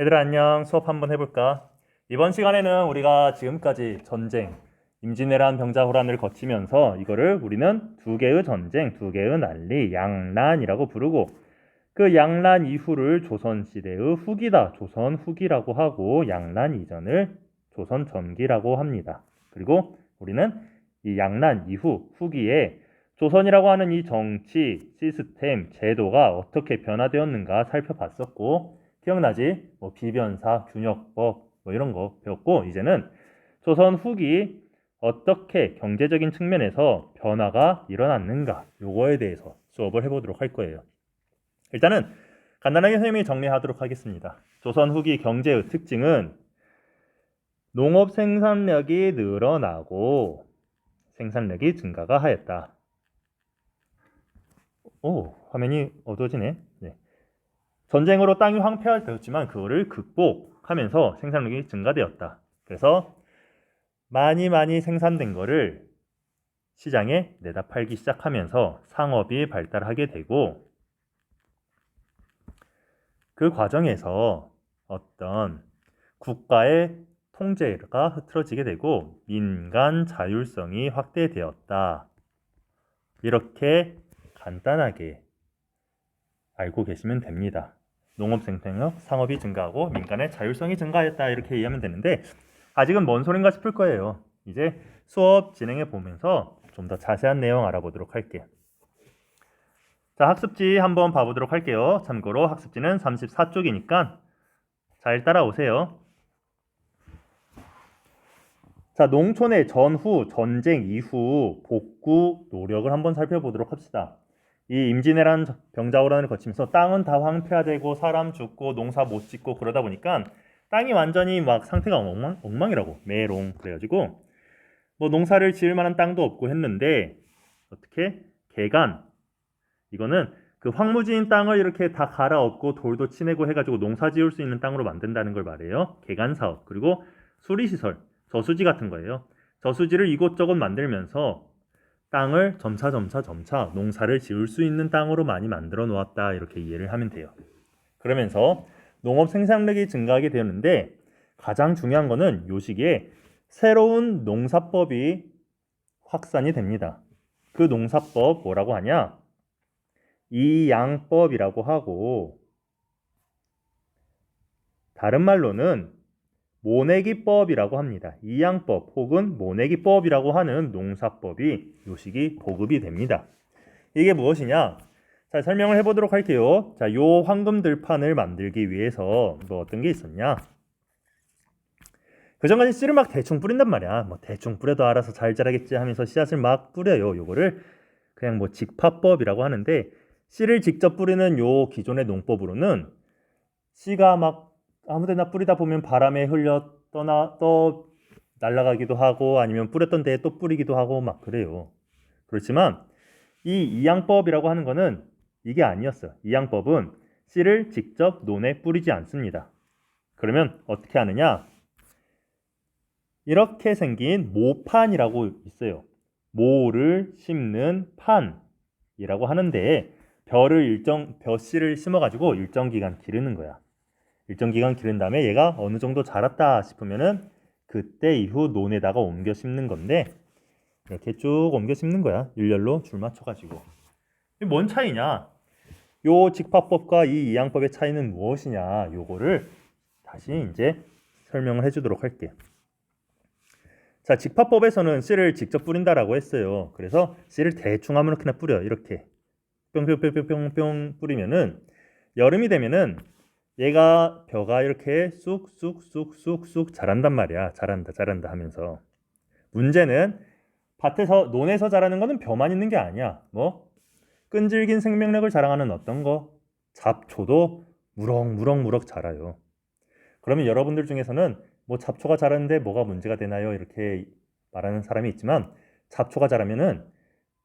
얘들아 안녕 수업 한번 해볼까? 이번 시간에는 우리가 지금까지 전쟁 임진왜란 병자호란을 거치면서 이거를 우리는 두 개의 전쟁, 두 개의 난리, 양란이라고 부르고 그 양란 이후를 조선시대의 후기다, 조선 후기라고 하고 양란 이전을 조선 전기라고 합니다. 그리고 우리는 이 양란 이후 후기에 조선이라고 하는 이 정치, 시스템, 제도가 어떻게 변화되었는가 살펴봤었고 기억나지? 뭐 비변사, 균역법 뭐 이런 거 배웠고 이제는 조선 후기 어떻게 경제적인 측면에서 변화가 일어났는가 요거에 대해서 수업을 해보도록 할 거예요. 일단은 간단하게 선생님이 정리하도록 하겠습니다. 조선 후기 경제의 특징은 농업 생산력이 늘어나고 생산력이 증가가 하였다. 오, 화면이 어두워지네. 네. 전쟁으로 땅이 황폐화되었지만 그거를 극복하면서 생산력이 증가되었다. 그래서 많이 많이 생산된 거를 시장에 내다 팔기 시작하면서 상업이 발달하게 되고 그 과정에서 어떤 국가의 통제가 흐트러지게 되고 민간 자율성이 확대되었다. 이렇게 간단하게 알고 계시면 됩니다. 농업 생산력, 상업이 증가하고 민간의 자율성이 증가했다 이렇게 이해하면 되는데 아직은 뭔 소린가 싶을 거예요. 이제 수업 진행해 보면서 좀 더 자세한 내용 알아보도록 할게요. 자, 학습지 한번 봐보도록 할게요. 참고로 학습지는 34쪽이니까 잘 따라오세요. 자, 농촌의 전후, 전쟁 이후 복구 노력을 한번 살펴보도록 합시다. 이 임진왜란 병자호란을 거치면서 땅은 다 황폐화되고 사람 죽고 농사 못 짓고 그러다 보니까 땅이 완전히 막 상태가 엉망, 엉망이라고 메롱 그래가지고. 뭐 농사를 지을 만한 땅도 없고 했는데 어떻게? 개간. 이거는 그 황무지인 땅을 이렇게 다 갈아엎고 돌도 치내고 해가지고 농사 지을 수 있는 땅으로 만든다는 걸 말해요. 개간 사업. 그리고 수리시설. 저수지 같은 거예요. 저수지를 이곳저곳 만들면서 땅을 점차 점차 점차 농사를 지을 수 있는 땅으로 많이 만들어 놓았다 이렇게 이해를 하면 돼요. 그러면서 농업 생산력이 증가하게 되었는데 가장 중요한 거는 요 시기에 새로운 농사법이 확산이 됩니다. 그 농사법 뭐라고 하냐? 이양법이라고 하고 다른 말로는 모내기법이라고 합니다. 이양법 혹은 모내기법이라고 하는 농사법이 요식이 보급이 됩니다. 이게 무엇이냐? 자, 설명을 해보도록 할게요. 자, 요 황금 들판을 만들기 위해서 뭐 어떤 게 있었냐? 그 전까지 씨를 막 대충 뿌린단 말이야. 뭐 대충 뿌려도 알아서 잘 자라겠지 하면서 씨앗을 막 뿌려요. 요거를 그냥 뭐 직파법이라고 하는데 씨를 직접 뿌리는 요 기존의 농법으로는 씨가 막 아무데나 뿌리다 보면 바람에 흘려 떠나 떠 날아가기도 하고 아니면 뿌렸던 데에 또 뿌리기도 하고 막 그래요. 그렇지만 이 이양법이라고 하는 거는 이게 아니었어요. 이양법은 씨를 직접 논에 뿌리지 않습니다. 그러면 어떻게 하느냐? 이렇게 생긴 모판이라고 있어요. 모를 심는 판이라고 하는데 벼를 일정 벼 씨를 심어가지고 일정 기간 기르는 거야. 일정 기간 기른 다음에 얘가 어느 정도 자랐다 싶으면은 그때 이후 논에다가 옮겨 심는 건데 이렇게 쭉 옮겨 심는 거야. 일렬로 줄 맞춰가지고. 뭔 차이냐? 요 직파법과 이 이양법의 차이는 무엇이냐? 요거를 다시 이제 설명을 해주도록 할게. 자, 직파법에서는 씨를 직접 뿌린다라고 했어요. 그래서 씨를 대충 아무렇게나 뿌려 이렇게 뿅뿅뿅뿅뿅 뿌리면은 여름이 되면은 얘가 벼가 이렇게 쑥쑥쑥쑥쑥 자란단 말이야. 자란다, 자란다 하면서. 문제는 밭에서 논에서 자라는 거는 벼만 있는 게 아니야. 뭐 끈질긴 생명력을 자랑하는 어떤 거 잡초도 무럭무럭무럭 자라요. 그러면 여러분들 중에서는 뭐 잡초가 자라는데 뭐가 문제가 되나요? 이렇게 말하는 사람이 있지만 잡초가 자라면은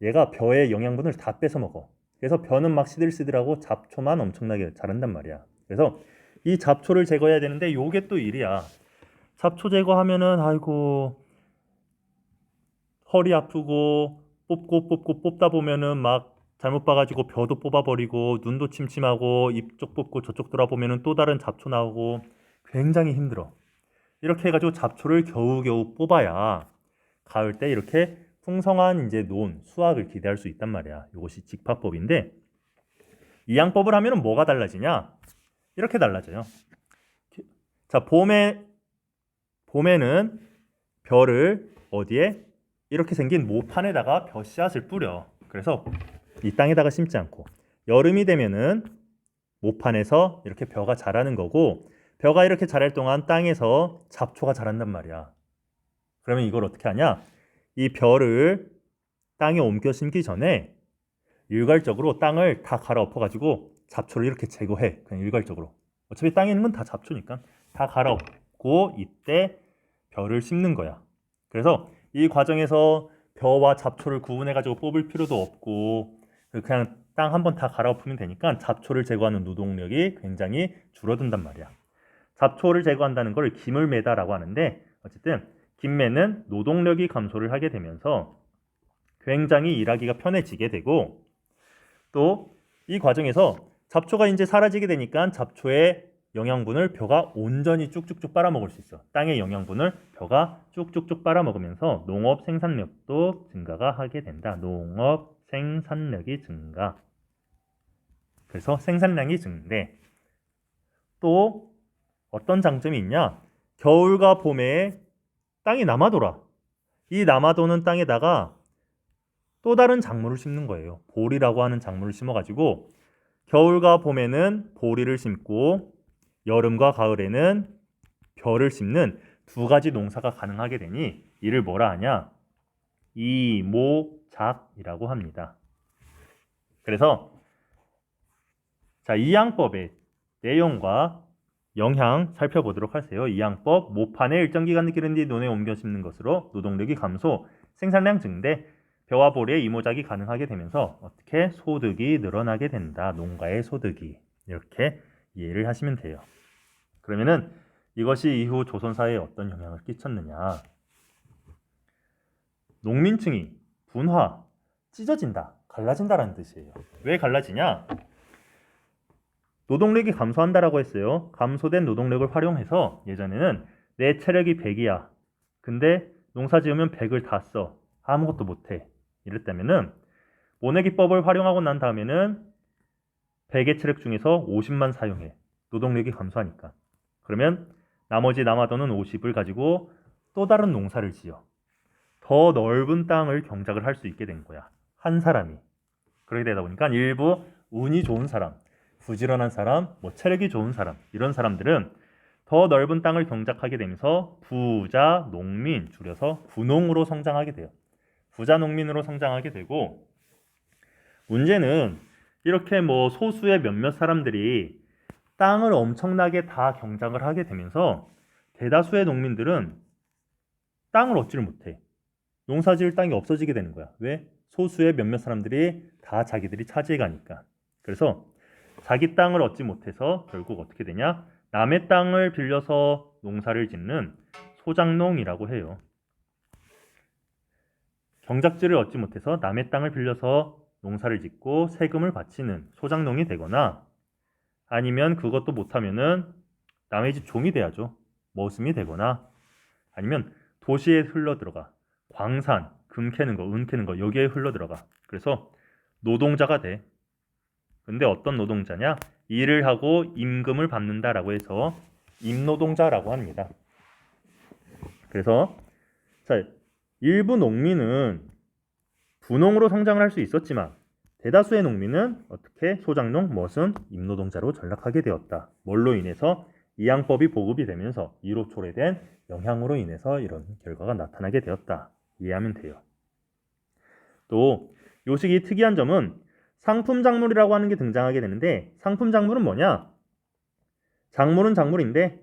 얘가 벼의 영양분을 다 뺏어 먹어. 그래서 벼는 막 시들시들하고 잡초만 엄청나게 자란단 말이야. 그래서 이 잡초를 제거해야 되는데 요게 또 일이야. 잡초 제거하면은 아이고 허리 아프고 뽑고 뽑고 뽑다 보면은 막 잘못 봐가지고 벼도 뽑아버리고 눈도 침침하고 이쪽 뽑고 저쪽 돌아보면은 또 다른 잡초 나오고 굉장히 힘들어. 이렇게 해가지고 잡초를 겨우겨우 뽑아야 가을 때 이렇게 풍성한 이제 논, 수확을 기대할 수 있단 말이야. 이것이 직파법인데 이 양법을 하면은 뭐가 달라지냐? 이렇게 달라져요. 자, 봄에 봄에는 벼를 어디에 이렇게 생긴 모판에다가 벼 씨앗을 뿌려. 그래서 이 땅에다가 심지 않고 여름이 되면은 모판에서 이렇게 벼가 자라는 거고 벼가 이렇게 자랄 동안 땅에서 잡초가 자란단 말이야. 그러면 이걸 어떻게 하냐? 이 벼를 땅에 옮겨 심기 전에 일괄적으로 땅을 다 갈아엎어 가지고 잡초를 이렇게 제거해. 그냥 일괄적으로. 어차피 땅에 있는 건 다 잡초니까 다 갈아엎고 이때 벼를 심는 거야. 그래서 이 과정에서 벼와 잡초를 구분해 가지고 뽑을 필요도 없고 그냥 땅 한 번 다 갈아엎으면 되니까 잡초를 제거하는 노동력이 굉장히 줄어든단 말이야. 잡초를 제거한다는 걸 기물매다라고 하는데 어쨌든 김매는 노동력이 감소를 하게 되면서 굉장히 일하기가 편해지게 되고 또 이 과정에서 잡초가 이제 사라지게 되니까 잡초의 영양분을 벼가 온전히 쭉쭉쭉 빨아먹을 수 있어. 땅의 영양분을 벼가 쭉쭉쭉 빨아먹으면서 농업 생산력도 증가가 하게 된다. 농업 생산력이 증가. 그래서 생산량이 증대. 또 어떤 장점이 있냐? 겨울과 봄에 땅이 남아돌아. 이 남아도는 땅에다가 또 다른 작물을 심는 거예요. 보리라고 하는 작물을 심어가지고 겨울과 봄에는 보리를 심고 여름과 가을에는 벼를 심는 두 가지 농사가 가능하게 되니 이를 뭐라 하냐? 이모작이라고 합니다. 그래서 자, 이양법의 내용과 영향 살펴보도록 하세요. 이양법 모판에 일정 기간 기른 뒤 논에 옮겨 심는 것으로 노동력이 감소, 생산량 증대, 벼와 보리의 이모작이 가능하게 되면서 어떻게 소득이 늘어나게 된다. 농가의 소득이 이렇게 이해를 하시면 돼요. 그러면은 이것이 이후 조선 사회에 어떤 영향을 끼쳤느냐? 농민층이 분화, 찢어진다, 갈라진다라는 뜻이에요. 왜 갈라지냐? 노동력이 감소한다라고 했어요. 감소된 노동력을 활용해서 예전에는 내 체력이 100이야. 근데 농사 지으면 100을 다 써. 아무것도 못 해. 이랬다면은 모내기법을 활용하고 난 다음에는 100의 체력 중에서 50만 사용해. 노동력이 감소하니까. 그러면 나머지 남아도는 50을 가지고 또 다른 농사를 지어. 더 넓은 땅을 경작을 할 수 있게 된 거야. 한 사람이. 그렇게 되다 보니까 일부 운이 좋은 사람, 부지런한 사람, 뭐 체력이 좋은 사람 이런 사람들은 더 넓은 땅을 경작하게 되면서 부자 농민 줄여서 부농으로 성장하게 돼요. 부자 농민으로 성장하게 되고 문제는 이렇게 뭐 소수의 몇몇 사람들이 땅을 엄청나게 다 경작을 하게 되면서 대다수의 농민들은 땅을 얻지를 못해. 농사 지을 땅이 없어지게 되는 거야. 왜? 소수의 몇몇 사람들이 다 자기들이 차지해 가니까. 그래서 자기 땅을 얻지 못해서 결국 어떻게 되냐? 남의 땅을 빌려서 농사를 짓는 소작농이라고 해요. 경작지를 얻지 못해서 남의 땅을 빌려서 농사를 짓고 세금을 바치는 소작농이 되거나 아니면 그것도 못하면은 남의 집 종이 돼야죠. 머슴이 되거나 아니면 도시에 흘러 들어가 광산, 금 캐는 거, 은 캐는 거 여기에 흘러 들어가. 그래서 노동자가 돼. 근데 어떤 노동자냐? 일을 하고 임금을 받는다라고 해서 임노동자라고 합니다. 그래서 자, 일부 농민은 분농으로 성장을 할 수 있었지만 대다수의 농민은 어떻게 소작농, 머슴, 임노동자로 전락하게 되었다. 뭘로 인해서 이양법이 보급이 되면서 이로 초래된 영향으로 인해서 이런 결과가 나타나게 되었다. 이해하면 돼요. 또 요식이 특이한 점은 상품 작물이라고 하는 게 등장하게 되는데 상품 작물은 뭐냐? 작물은 작물인데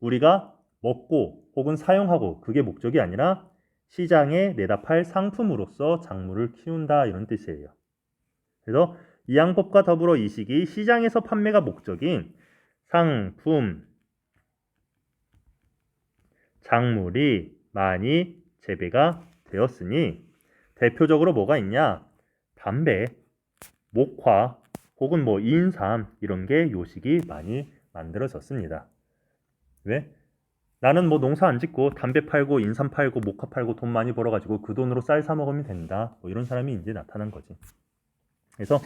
우리가 먹고 혹은 사용하고 그게 목적이 아니라 시장에 내다 팔 상품으로서 작물을 키운다 이런 뜻이에요. 그래서 이 양법과 더불어 이 시기 시장에서 판매가 목적인 상품 작물이 많이 재배가 되었으니 대표적으로 뭐가 있냐? 담배, 목화 혹은 뭐 인삼 이런 게 요식이 많이 만들어졌습니다. 왜? 나는 뭐 농사 안 짓고 담배 팔고 인삼 팔고 모카 팔고 돈 많이 벌어가지고 그 돈으로 쌀 사 먹으면 된다. 뭐 이런 사람이 이제 나타난 거지. 그래서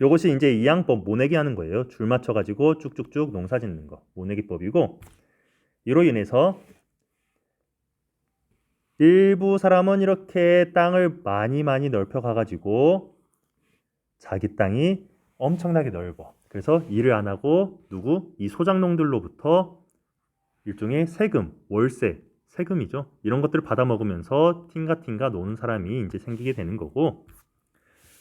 요것이 이제 이양법 모내기 하는 거예요. 줄 맞춰가지고 쭉쭉쭉 농사 짓는 거 모내기법이고 이로 인해서 일부 사람은 이렇게 땅을 많이 많이 넓혀 가가지고 자기 땅이 엄청나게 넓어. 그래서 일을 안 하고 누구 이 소장농들로부터 일종의 세금, 월세, 세금이죠. 이런 것들을 받아 먹으면서 팅가팅가 노는 사람이 이제 생기게 되는 거고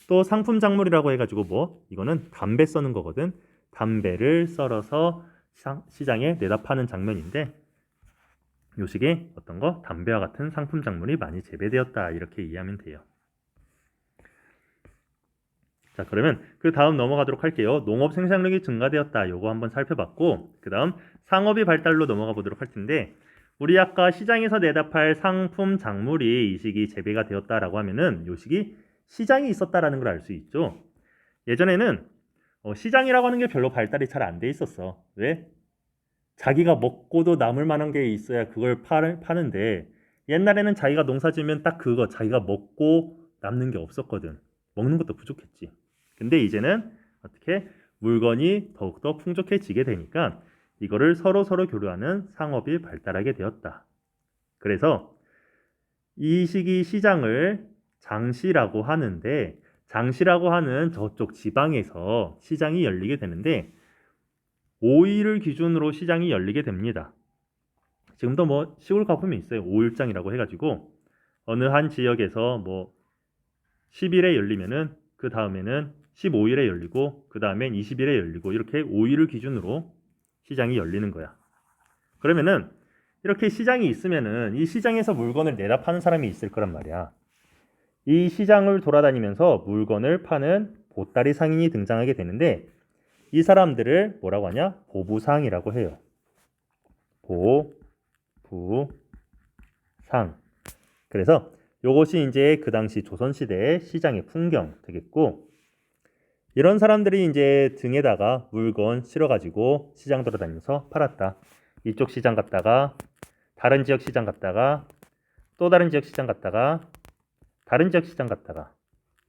또 상품 작물이라고 해가지고 뭐 이거는 담배 써는 거거든. 담배를 썰어서 시장, 시장에 내다 파는 장면인데 요식에 어떤 거 담배와 같은 상품 작물이 많이 재배되었다 이렇게 이해하면 돼요. 자 그러면 그 다음 넘어가도록 할게요. 농업 생산력이 증가되었다. 요거 한번 살펴봤고 그 다음 상업의 발달로 넘어가 보도록 할 텐데 우리 아까 시장에서 내다 팔 상품 작물이 이 시기 재배가 되었다라고 하면은 요 시기 시장이 있었다라는 걸 알 수 있죠. 예전에는 어, 시장이라고 하는 게 별로 발달이 잘 안 돼 있었어. 왜? 자기가 먹고도 남을 만한 게 있어야 그걸 파, 파는데 옛날에는 자기가 농사 지으면 딱 그거 자기가 먹고 남는 게 없었거든. 먹는 것도 부족했지. 근데 이제는 어떻게 물건이 더욱더 풍족해지게 되니까 이거를 서로 서로 교류하는 상업이 발달하게 되었다. 그래서 이 시기 시장을 장시라고 하는데 장시라고 하는 저쪽 지방에서 시장이 열리게 되는데 5일을 기준으로 시장이 열리게 됩니다. 지금도 뭐 시골 가보면 있어요. 5일장이라고 해가지고 어느 한 지역에서 뭐 10일에 열리면은 그 다음에는 15일에 열리고 그 다음엔 20일에 열리고 이렇게 5일을 기준으로 시장이 열리는 거야. 그러면은 이렇게 시장이 있으면은 이 시장에서 물건을 내다 파는 사람이 있을 거란 말이야. 이 시장을 돌아다니면서 물건을 파는 보따리 상인이 등장하게 되는데 이 사람들을 뭐라고 하냐? 보부상이라고 해요. 보부상. 그래서 요것이 이제 그 당시 조선시대의 시장의 풍경 되겠고 이런 사람들이 이제 등에다가 물건 실어가지고 시장 돌아다니면서 팔았다. 이쪽 시장 갔다가 다른 지역 시장 갔다가 또 다른 지역 시장 갔다가 다른 지역 시장 갔다가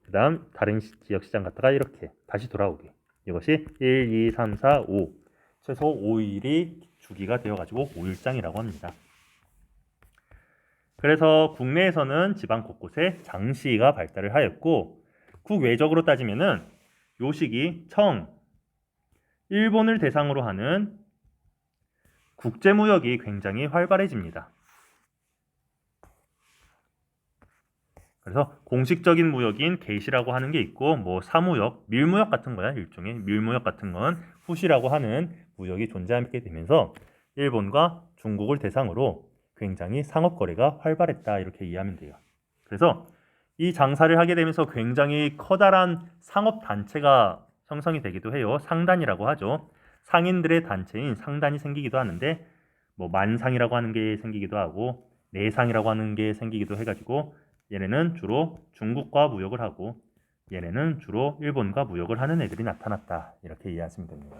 그 다음 다른 시- 지역 시장 갔다가 이렇게 다시 돌아오기. 이것이 1, 2, 3, 4, 5 최소 5일이 주기가 되어가지고 5일장이라고 합니다. 그래서 국내에서는 지방 곳곳에 장시가 발달을 하였고 국외적으로 따지면은 요 시기 청 일본을 대상으로 하는 국제무역이 굉장히 활발해집니다. 그래서 공식적인 무역인 게이시라고 하는 게 있고 뭐 사무역, 밀무역 같은 거야 일종의 밀무역 같은 건 후시라고 하는 무역이 존재하게 되면서 일본과 중국을 대상으로 굉장히 상업 거래가 활발했다 이렇게 이해하면 돼요. 그래서 이 장사를 하게 되면서 굉장히 커다란 상업 단체가 형성이 되기도 해요. 상단이라고 하죠. 상인들의 단체인 상단이 생기기도 하는데 뭐 만상이라고 하는 게 생기기도 하고 내상이라고 하는 게 생기기도 해가지고 얘네는 주로 중국과 무역을 하고 얘네는 주로 일본과 무역을 하는 애들이 나타났다 이렇게 이해하시면 됩니다.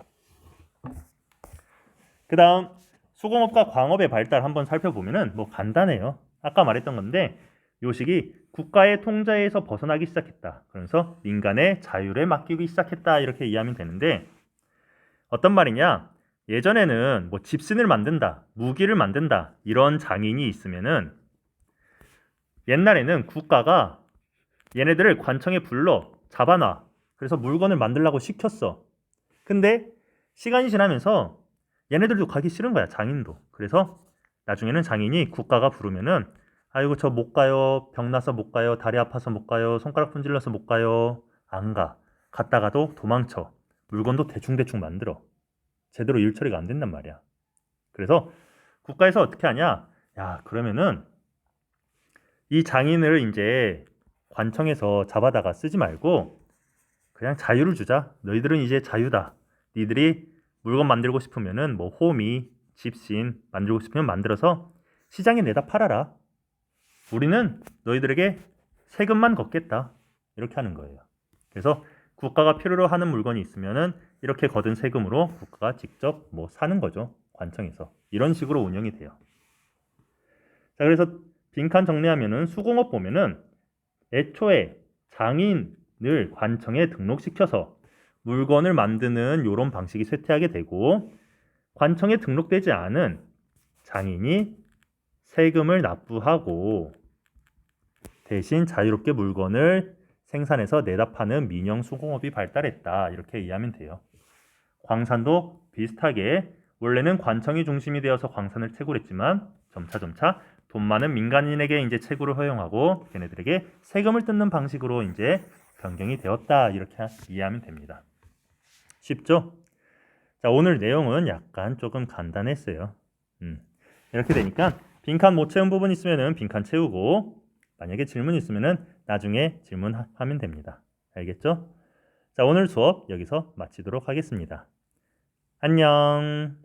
그 다음 수공업과 광업의 발달 한번 살펴보면은 뭐 간단해요. 아까 말했던 건데 요 시기 국가의 통제에서 벗어나기 시작했다. 그래서 민간의 자율에 맡기기 시작했다 이렇게 이해하면 되는데 어떤 말이냐? 예전에는 뭐 집신을 만든다, 무기를 만든다 이런 장인이 있으면은 옛날에는 국가가 얘네들을 관청에 불러 잡아놔. 그래서 물건을 만들라고 시켰어. 근데 시간이 지나면서 얘네들도 가기 싫은 거야, 장인도. 그래서 나중에는 장인이 국가가 부르면은 아이고 저 못 가요. 병 나서 못 가요. 다리 아파서 못 가요. 손가락 분질러서 못 가요. 안 가. 갔다가도 도망쳐. 물건도 대충대충 만들어. 제대로 일 처리가 안 된단 말이야. 그래서 국가에서 어떻게 하냐? 야, 그러면은 이 장인을 이제 관청에서 잡아다가 쓰지 말고 그냥 자유를 주자. 너희들은 이제 자유다. 니들이 물건 만들고 싶으면은 뭐 호미, 집신 만들고 싶으면 만들어서 시장에 내다 팔아라. 우리는 너희들에게 세금만 걷겠다. 이렇게 하는 거예요. 그래서 국가가 필요로 하는 물건이 있으면은 이렇게 거둔 세금으로 국가가 직접 뭐 사는 거죠. 관청에서 이런 식으로 운영이 돼요. 자, 그래서 빈칸 정리하면은 수공업 보면은 애초에 장인을 관청에 등록시켜서 물건을 만드는 이런 방식이 쇠퇴하게 되고 관청에 등록되지 않은 장인이 세금을 납부하고 대신 자유롭게 물건을 생산해서 내다 파는 민영 수공업이 발달했다 이렇게 이해하면 돼요. 광산도 비슷하게 원래는 관청이 중심이 되어서 광산을 채굴했지만 점차 점차 돈 많은 민간인에게 이제 채굴을 허용하고 걔네들에게 세금을 뜯는 방식으로 이제 변경이 되었다 이렇게 이해하면 됩니다. 쉽죠? 자 오늘 내용은 약간 조금 간단했어요. 음, 이렇게 되니까 빈칸 못 채운 부분 있으면은 빈칸 채우고 만약에 질문 있으면은 나중에 질문하면 됩니다. 알겠죠? 자 오늘 수업 여기서 마치도록 하겠습니다. 안녕.